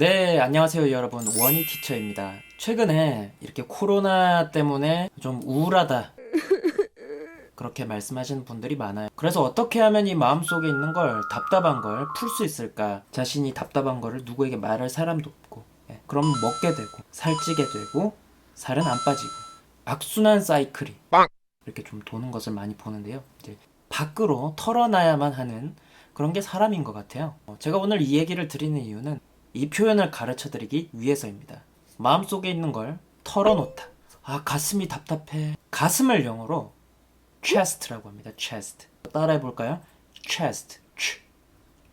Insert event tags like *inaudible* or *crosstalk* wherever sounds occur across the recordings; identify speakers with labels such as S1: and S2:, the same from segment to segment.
S1: 네, 안녕하세요, 여러분. 원희 티처입니다. 최근에 이렇게 코로나 때문에 좀 우울하다. *laughs* 그렇게 말씀하시는 분들이 많아요. 그래서 어떻게 하면 이 마음속에 있는 걸, 답답한 걸 풀 수 있을까? 자신이 답답한 거를 누구에게 말할 사람도 없고, 예, 그럼 먹게 되고, 살찌게 되고, 살은 안 빠지고, 악순환 사이클이 이렇게 좀 도는 것을 많이 보는데요. 이제 밖으로 털어놔야만 하는 그런 게 사람인 것 같아요. 어, 제가 오늘 이 얘기를 드리는 이유는 이 표현을 가르쳐 드리기 위해서입니다. 마음속에 있는 걸 털어놓다. 아, 가슴이 답답해. 가슴을 영어로 chest라고 합니다. chest. 따라해 볼까요? chest. ch,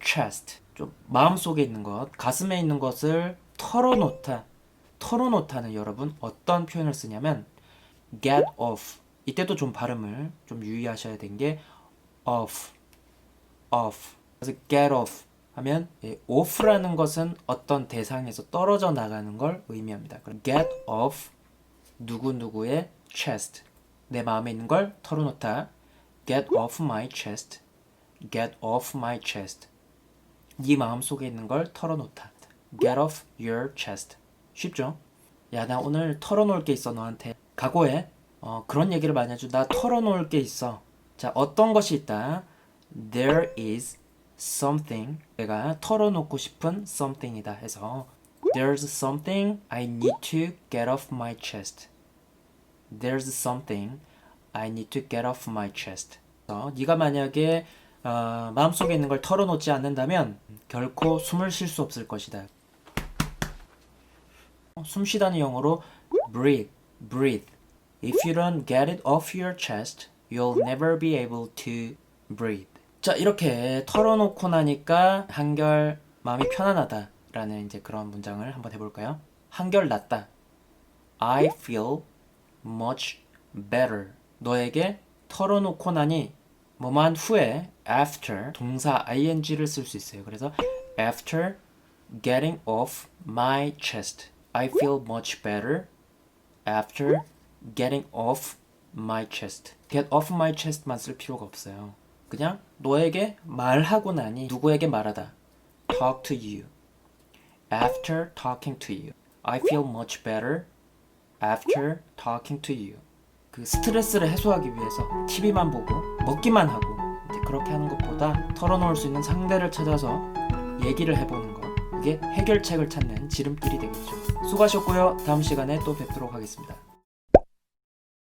S1: chest. 좀 마음속에 있는 것, 가슴에 있는 것을 털어놓다. 털어놓다는 여러분 어떤 표현을 쓰냐면 get off. 이때도 좀 발음을 좀 유의하셔야 되는 게 off. off. 그래서 get off 하면 이 off라는 것은 어떤 대상에서 떨어져 나가는 걸 의미합니다. 그럼 get off 누구 누구의 chest 내 마음에 있는 걸 털어놓다. get off my chest. get off my chest. 네 마음 속에 있는 걸 털어놓다. get off your chest. 쉽죠? 야, 나 오늘 털어놓을 게 있어 너한테. 각오해. 어, 그런 얘기를 많이 하죠. 나 털어놓을 게 있어. 자, 어떤 것이 있다. There is something. 내가 털어놓고 싶은 something이다 해서 There's something I need to get off my chest. There's something I need to get off my chest. 어, 네가 만약에 어, 마음속에 있는 걸 털어놓지 않는다면 결코 숨을 쉴 수 없을 것이다. 어, 숨 쉬다는 영어로 breathe, breathe. If you don't get it off your chest, you'll never be able to breathe. 자, 이렇게 털어놓고 나니까 한결 마음이 편안하다라는 이제 그런 문장을 한번 해볼까요? 한결 낫다. I feel much better. 너에게 털어놓고 나니 뭐만 후에 after 동사 ing를 쓸 수 있어요. 그래서 after getting off my chest, I feel much better after getting off my chest. get off my chest만 쓸 필요가 없어요. 그냥 너에게 말하고 나니 누구에게 말하다. talk to you. after talking to you. I feel much better after talking to you. 그 스트레스를 해소하기 위해서 TV만 보고 먹기만 하고 그렇게 하는 것보다 털어놓을 수 있는 상대를 찾아서 얘기를 해보는 것. 그게 해결책을 찾는 지름길이 되겠죠. 수고하셨고요. 다음 시간에 또 뵙도록 하겠습니다.